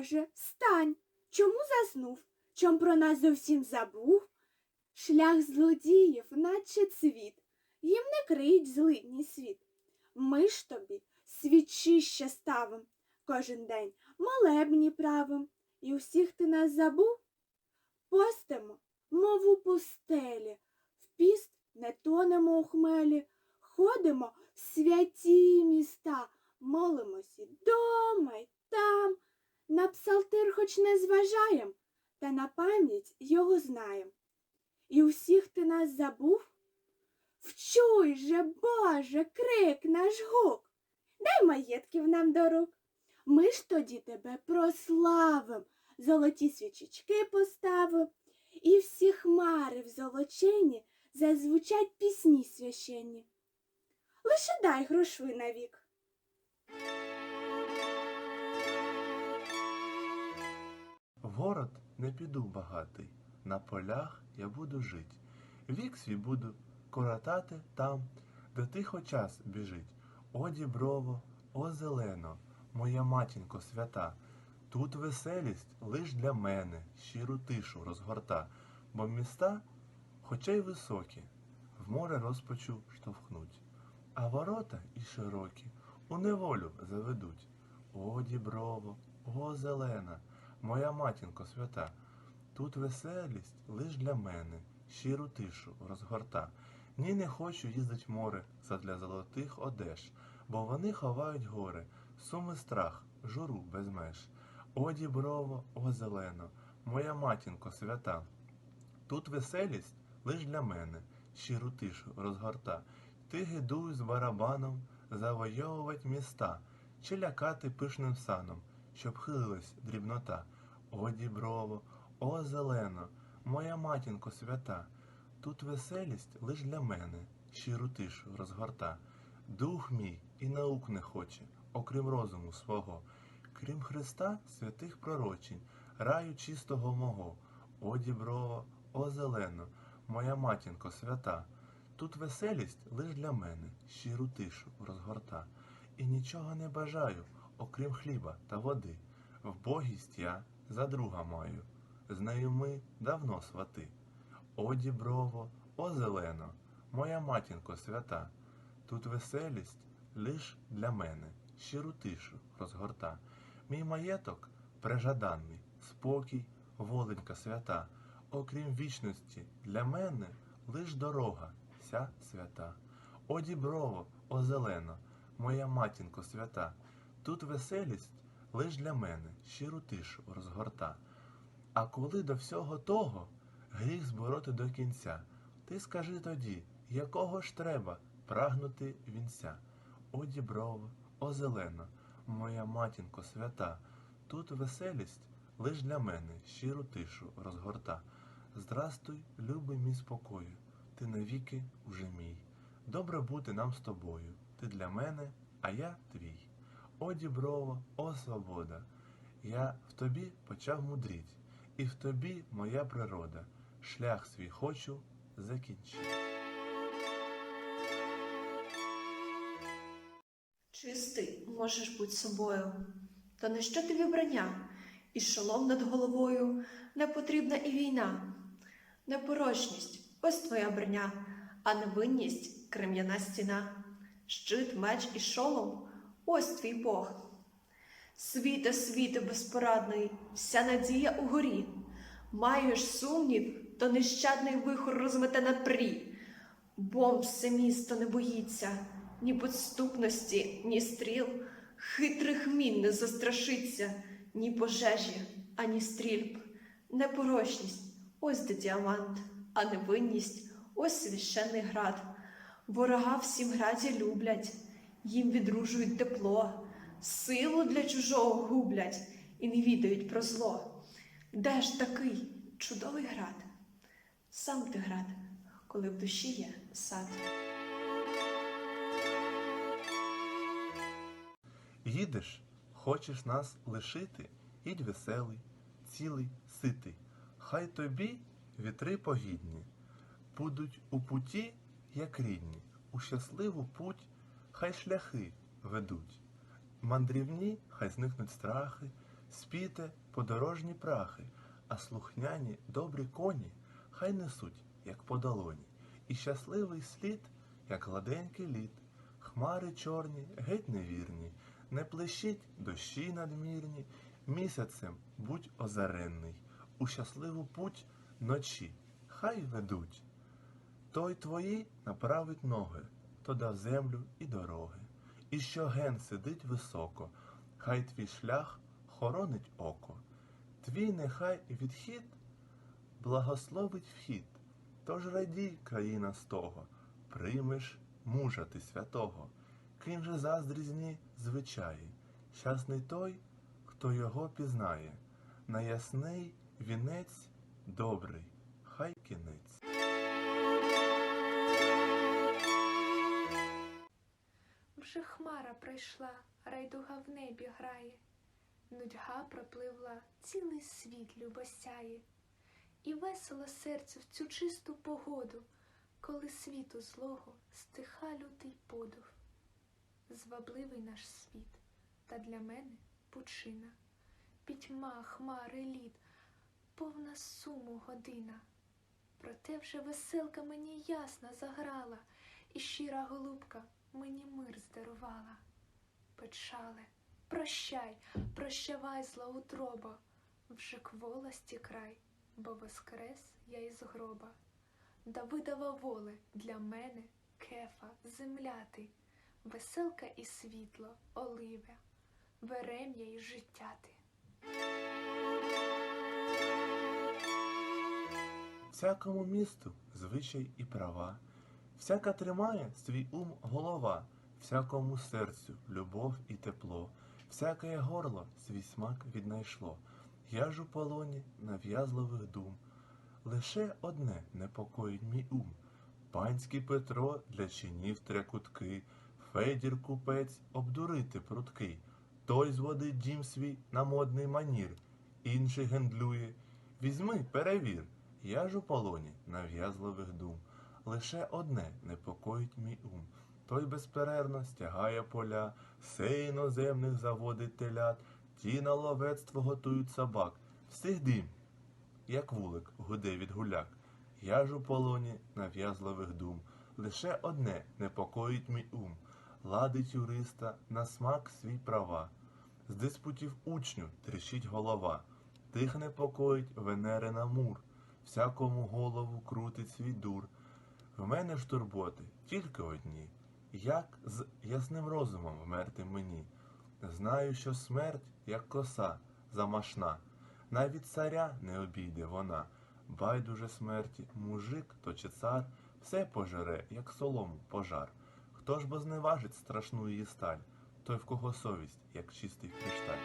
Боже, встань! Чому заснув? Чом про нас зовсім забув? Шлях злодіїв, наче цвіт, їм не криють злидній світ. Ми ж тобі свічище ставим, кожен день молебні правим, і усіх ти нас забув? Постимо, мов у пустелі, в піст не тонемо у хмелі, ходимо в святі міста, молимось і дома, й там. На псалтир хоч не зважаєм, та на пам'ять його знаєм. І усіх ти нас забув? Вчуй же, Боже, крик наш гук, дай маєтків нам до рук. Ми ж тоді тебе прославим, золоті свічечки поставим, і всі хмари в золочені зазвучать пісні священні. Лише дай грошви навік. Город не піду багатий, на полях я буду жить. Вік свій буду коротати там, де тихо час біжить. О, діброво, о, зелено, моя матінко свята. Тут веселість лиш для мене, щиру тишу розгорта, бо міста, хоча й високі, в море розпачу штовхнуть, а ворота і широкі у неволю заведуть. О, діброво, о, зелена, моя матінко свята, тут веселість лиш для мене, щиру тишу розгорта. Ні не хочу їздить море задля золотих одеж, бо вони ховають гори, суми страх, журу без меж. О, діброво, о, зелено, моя матінко свята. Тут веселість лиш для мене, щиру тишу розгорта. Ти гидуй з барабаном завойовувати міста, чи лякати пишним саном, щоб хилилась дрібнота. О, діброво, о, зелено, моя матінко свята. Тут веселість лиш для мене, щиру тишу розгорта. Дух мій і наук не хоче, окрім розуму свого, крім Христа, святих пророчень, раю чистого мого. О, діброво, о, зелено, моя матінко свята. Тут веселість лиш для мене, щиру тишу розгорта. І нічого не бажаю, окрім хліба та води. Вбогість я за друга маю, з нею ми давно свати. О, діброво, о, зелено, моя матінко свята. Тут веселість лиш для мене, щиру тишу розгорта. Мій маєток прежаданий, спокій, воленька свята. Окрім вічності, для мене лиш дорога ся свята. О, діброво, о, зелено, моя матінко свята. Тут веселість лиш для мене, щиру тишу розгорта. А коли до всього того гріх збороти до кінця, ти скажи тоді, якого ж треба прагнути вінця? О, діброво, о, зелено, моя матінко свята, тут веселість лиш для мене, щиру тишу розгорта. Здрастуй, любий мій спокою, ти навіки уже мій. Добре бути нам з тобою, ти для мене, а я твій. О, діброво, о, свобода, я в тобі почав мудріть, і в тобі моя природа, шлях свій хочу закінчити. Чистий можеш бути собою, та не що тобі вбрання, і шолом над головою не потрібна і війна. Непорочність ось твоя броня, а невинність крем'яна стіна. Щит, меч і шолом ось твій Бог. Світе, світе безпорадний, вся надія угорі. Маєш сумнів, то нещадний вихор розмете на прі. Бомб все місто не боїться, ні підступності, ні стріл, хитрих мін не застрашиться, ні пожежі, ані стрільб. Непорочність ось де діамант, а невинність ось священний град. Ворога всім граді люблять, їм відружують тепло, силу для чужого гублять і не відають про зло. Де ж такий чудовий град? Сам ти град, коли в душі є сад. Їдеш, хочеш нас лишити, їдь веселий, цілий, ситий. Хай тобі вітри погідні, будуть у путі, як рідні, у щасливу путь, хай шляхи ведуть. Мандрівні, хай зникнуть страхи, спіте подорожні прахи, а слухняні добрі коні хай несуть, як по долоні, і щасливий слід, як гладенький лід. Хмари чорні, геть невірні, не плещіть дощі надмірні, місяцем будь озаренний, у щасливу путь ночі, хай ведуть. Той твої направить ноги, то дав землю і дороги. І що ген сидить високо, хай твій шлях хоронить око. Твій нехай відхід благословить вхід. Тож радій, країна з того, приймеш мужа ти святого, кинь же заздрізні звичаї, щасний той, хто його пізнає, на ясний вінець добрий, хай кінець. Вже хмара пройшла, райдуга в небі грає, нудьга пропливла, цілий світ любосяє, і весело серцю в цю чисту погоду, коли світу злого стиха лютий подув. Звабливий наш світ, та для мене пучина, пітьма, хмари, лід, повна суму година. Проте вже веселка мені ясна заграла, і щира голубка мені мир здарувала. Печале, прощай, прощавай, зла утроба, вже к волості край, бо воскрес я із гроба. Давидова воле для мене, кефа, земля ти, веселка і світло, оливя, верем'я і життя ти. Всякому місту звичай і права, всяка тримає свій ум голова, всякому серцю любов і тепло, всяке горло свій смак віднайшло. Я ж у полоні нав'язливих дум. Лише одне непокоїть мій ум. Панський Петро для чинів трякутки, Федір купець обдурити пруткий. Той зводить дім свій на модний манір, інший гендлює. Візьми, перевір. Я ж у полоні нав'язливих дум. Лише одне непокоїть мій ум. Той безперервно стягає поля, сей іноземних заводить телят, ті на ловецтво готують собак. Всіх дим, як вулик гуде від гуляк. Я ж у полоні нав'язливих дум. Лише одне непокоїть мій ум. Ладить юриста на смак свій права. З диспутів учню тріщить голова. Тих непокоїть Венерина мур. Всякому голову крутить свій дур. В мене ж турботи тільки одні, як з ясним розумом вмерти мені. Знаю, що смерть, як коса, замашна, навіть царя не обійде вона. Байдуже смерті, мужик то чи цар, все пожере, як солому пожар. Хто ж бо зневажить страшну її сталь, той в кого совість, як чистий кришталь.